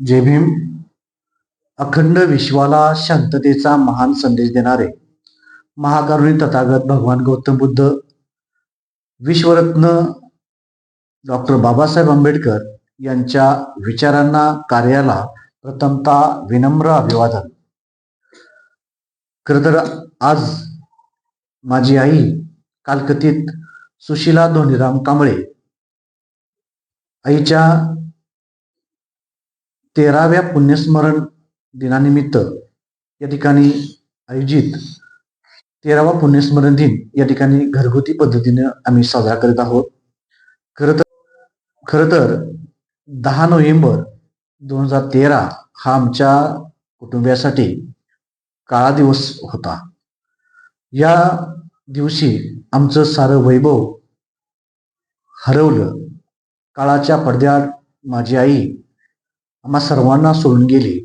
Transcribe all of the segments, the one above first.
जय भीम. अखंड विश्वाला शांततेचा महान संदेश देणारे महाकारुणी तथागत भगवान गौतम बुद्ध विश्वरत्न डॉक्टर बाबासाहेब आंबेडकर यांच्या विचारांना कार्याला प्रथमतः विनम्र अभिवादन. खर तर आज माझी आई कालकथित सुशिला धोनीराम कांबळे आईच्या तेराव्या पुण्यस्मरण दिनानिमित्त या ठिकाणी आयोजित तेरावा पुण्यस्मरण दिन या ठिकाणी घरगुती पद्धतीने आम्ही साजरा करीत आहोत. खरं तर खरं तर दहा नोव्हेंबर दोन हजार तेरा हा आमच्या कुटुंबियासाठी काळा दिवस होता. या दिवशी आमचं सारं वैभव हरवलं. काळाच्या पडद्याआड माझी आई आम्हा सर्वांना सोडून गेली.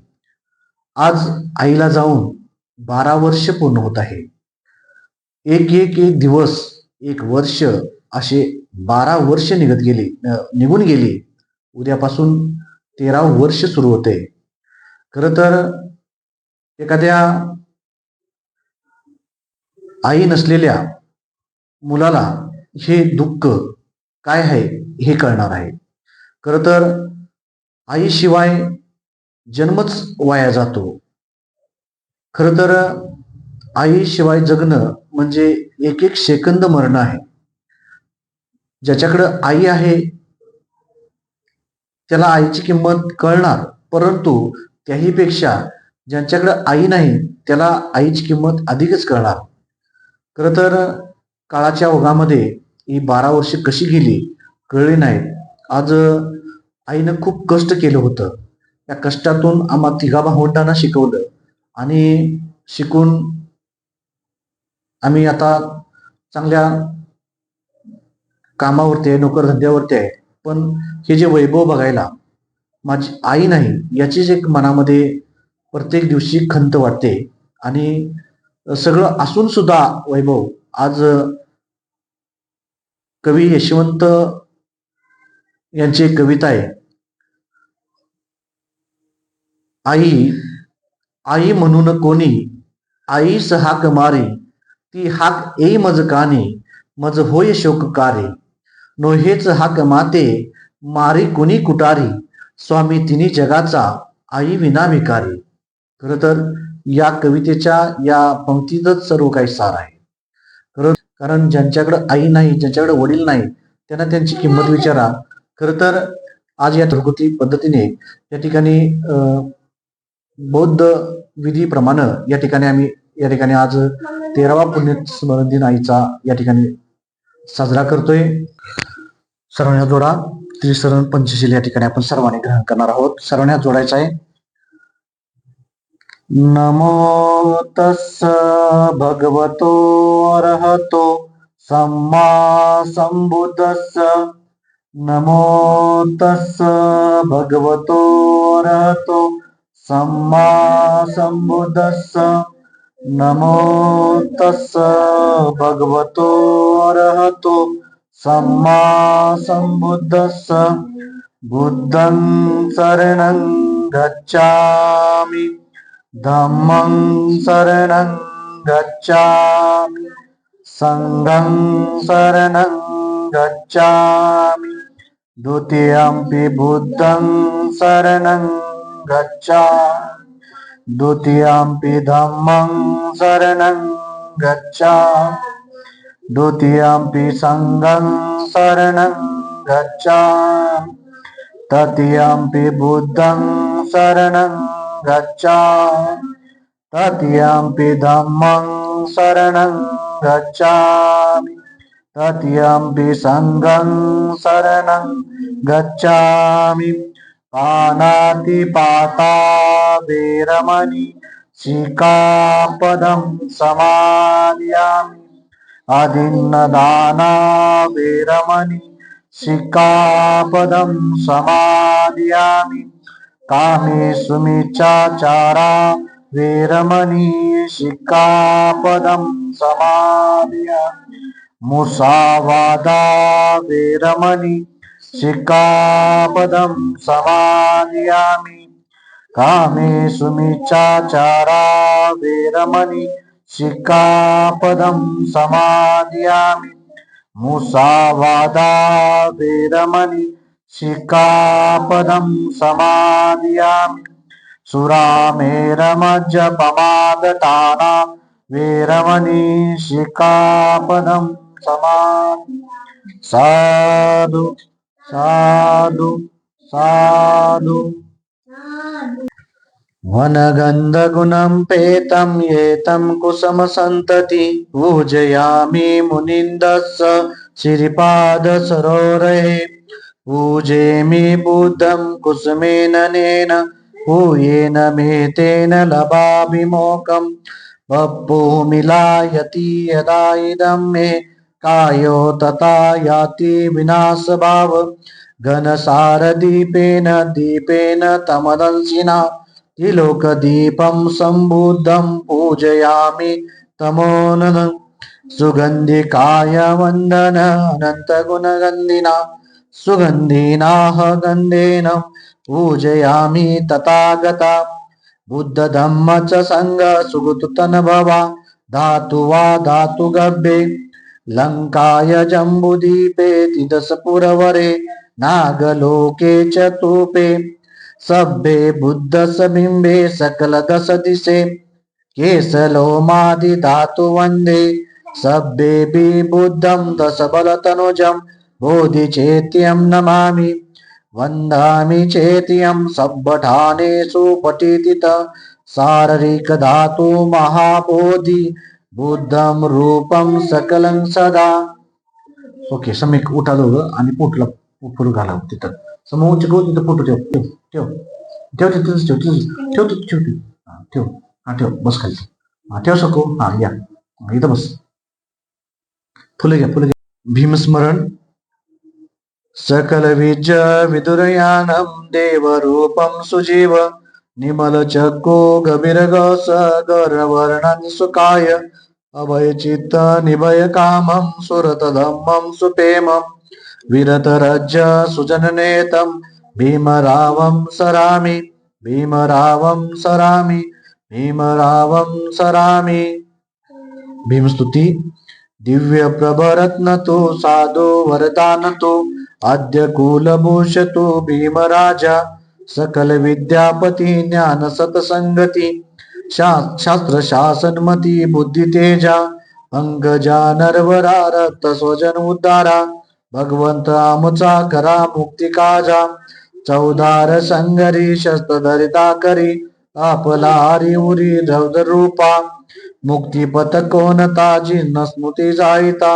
आज आईला जाऊन बारा वर्ष पूर्ण होत आहे. एक एक एक दिवस एक वर्ष असे बारा वर्ष निघत गेली निघून गेली. उद्यापासून तेरा वर्ष सुरू होते. खर तर एखाद्या आई नसलेल्या मुलाला हे दुःख काय आहे हे कळणार आहे. खर तर आईशिवाय जन्मच वाया जातो. खर तर आईशिवाय जगणं म्हणजे एक एक सेकंद मरण आहे. ज्याच्याकडं आई आहे त्याला आईची किंमत कळणार परंतु त्याहीपेक्षा ज्यांच्याकडं आई नाही त्याला आईची किंमत अधिकच कळणार. खरं तर काळाच्या ओघामध्ये ही बारा वर्ष कशी गेली कळली नाहीत. आज आईनं खूप कष्ट केलं होतं. त्या कष्टातून आम्हा तिघा भावंडांना शिकवलं. आणि शिकून आम्ही आता चांगल्या कामावरती आहे नोकरधंद्यावरती आहे. पण हे जे वैभव बघायला माझी आई नाही याचीच एक मनामध्ये प्रत्येक दिवशी खंत वाटते. आणि सगळं असून सुद्धा वैभव आज कवी यशवंत यांची एक कविता आहे. आई आई म्हणून कोणी आईस हाक मारी ती हाक ए मज कानी मज होय शोककारी नो हेच हाक माते मारी कुणी कुटारी स्वामी तिन्ही जगाचा आई विना विकारी खर तर या कवितेच्या या पंक्तीतच सर्व काही सार आहे. खरं कारण ज्यांच्याकडे आई नाही ज्यांच्याकडे वडील नाही त्यांना त्यांची किंमत विचारा. खर तर आज या घरगुती पद्धतीने या ठिकाणी बौद्ध विधीप्रमाणे या ठिकाणी आम्ही या ठिकाणी आज तेरावा पुण्य स्मरण दिन आईचा या ठिकाणी साजरा करतोय. सर्वांना जोडा त्रिसरण पंचशील या ठिकाणी आपण सर्वांनी ग्रहण करणार आहोत. सर्वांना जोडायचं आहे. नमो तस्स भगवतो रहतो सम्मा संबुद्धस्स नमो तस्स भगवतो अर्हतो सम्मा संबुद्धस्स नमो तस्स भगवतो अर्हतो सम्मा संबुद्धस्स बुद्धं शरणं गच्छामि धम्मं शरणं गच्छामि सङ्घं शरणं गच्छामि द्वितीयम्पि बुद्धं शरणं गच्छामि द्वितीयम्पि धम्मं शरणं गच्छामि द्वितीयम्पि सङ्गं शरणं गच्छामि तृतीयम्पि बुद्धं शरणं गच्छामि तृतीयम्पि धम्मं शरणं गच्छामि। तृतीयम्पि सङ्घं शरणं गच्छामि। पानातिपाता वेरमणि शिकापदं समादयामि अदिन्नदाना वेरमणि शिकापदं समादयामि कामे सुमिचाचारा वेरमणि शिकापदं समादयामि मुसावादा वेरमणि शिकापदं समादयामि कामे मिच्छाचारा वेरमणि शिकापदं समादयामि मुसावादा वेरमणि शिकापदं समादयामि सुरामेरमज्जपमादताना वेरमणि शिकापदम् समा साधु साधु साधु वनगन्धगुणं पेतं येतं कुसुमसन्तति पूजयामि मुनिन्दस्य श्रीपादसरोरहे पूजेमि बुद्धं कुसुमेन नेन पूयेन मे तेन लभाभिमोकं बप्पो मिलायति यदा इदं मे कायो तथा याति विनाशभाव। घनसारदीपेन दीपेन तमदंसिना त्रिलोकदीपं सम्बुद्धं पूजयामि तमोनन। सुगन्धिकाय वन्दन अनन्तगुणगन्धिना। सुगन्धिनाः गन्धेन पूजयामि तथागता। बुद्धधम्म च सङ्ग सुगुतुतनभवा। धातु वा धातु गभे लङ्काय जम्बुदीपे तिदसपुरवरे नागलोके च तूपे सभ्ये बुद्धसबिम्बे सकलदश दिशे केसलोमादि धातु वन्दे सभ्येऽपि बुद्धं दशबलतनुजं बोधिचेत्यं नमामि वन्दामि चेत्यं सब्बठानेषु पठितित शारीरिकधातु महाबोधी बुद्धम रूपम सकलं सदा. ओके समीक उठा दोघं आणि पोटला पुढे घाला तिथं. समोर चिकव तिथं फोटो ठेव. ठेव ठेव. ठेव तिथं ठेव तिथं ठेव. तिथं ठेव ठेव हा, ठेव. हा ठेव. बस खाली. हा ठेव सको हा या. इथं बस. फुलं घ्या फुलं घ्या. भीमस्मरण. सकल विज देव रूपम सुजीव. निमल चको गभीर गस गरवर्णन सुकाय. अभयचित्त निभय कामं सुरत धम्मं सुपेमं विरतरज्ज सुजननेतं भीमरावं सरामि भीमरावं सरामि भीमरावं सरामि। भीमस्तुती दिव्य प्रभरत्न तो साधो वरदान तो आद्य कुलभूषतो भीमराजा सकल विद्यापती ज्ञान सतसंगती शा- शास्त्र शासनमती बुद्धी तेजा अंगजा नरवरा रक्त स्वजन उद्धारा भगवंत आमचा करा मुक्ती काजा चौदार संगरी शस्त्र धरिता करी आपला हरी उरी रौद्र रूपा मुक्तिपथ कोणता जिन्न स्मृती जाईता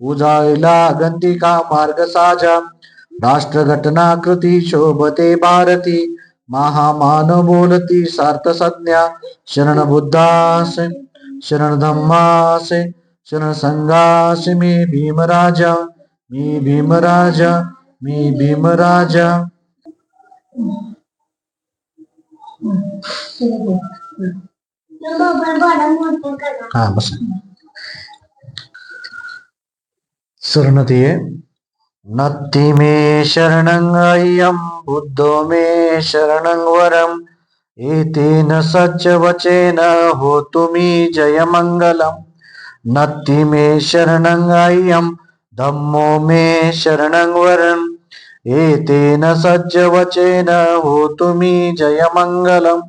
उजाळीला गंतिका मार्ग साजा राष्ट्रघटना कृती शोभते भारती महामान बोलती सार्थ संज्ञा शरण बुद्धासे शरण धम्मासे शरण संघासे मी भीमराजा मी भीमराजा मी भीमराजा। हा बस. शरणते नत्ति मे शरणं अय्यं बुद्धो मे शरणं वरम् एतेन सच्चवचेन होतुमि जयमङ्गलम्। नत्ति मे शरणं अय्यं धम्मो मे शरणं वरम्। एतेन सज्जवचेन होतुमि जयमङ्गलम्।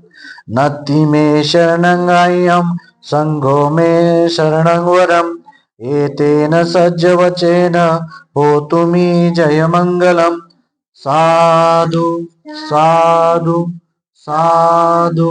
नत्ति मे शरणं अय्यं सङ्घो मे शरणं वरम्। एतेन सज्जवचेन होतु मे जयमङ्गलम् साधु साधु साधु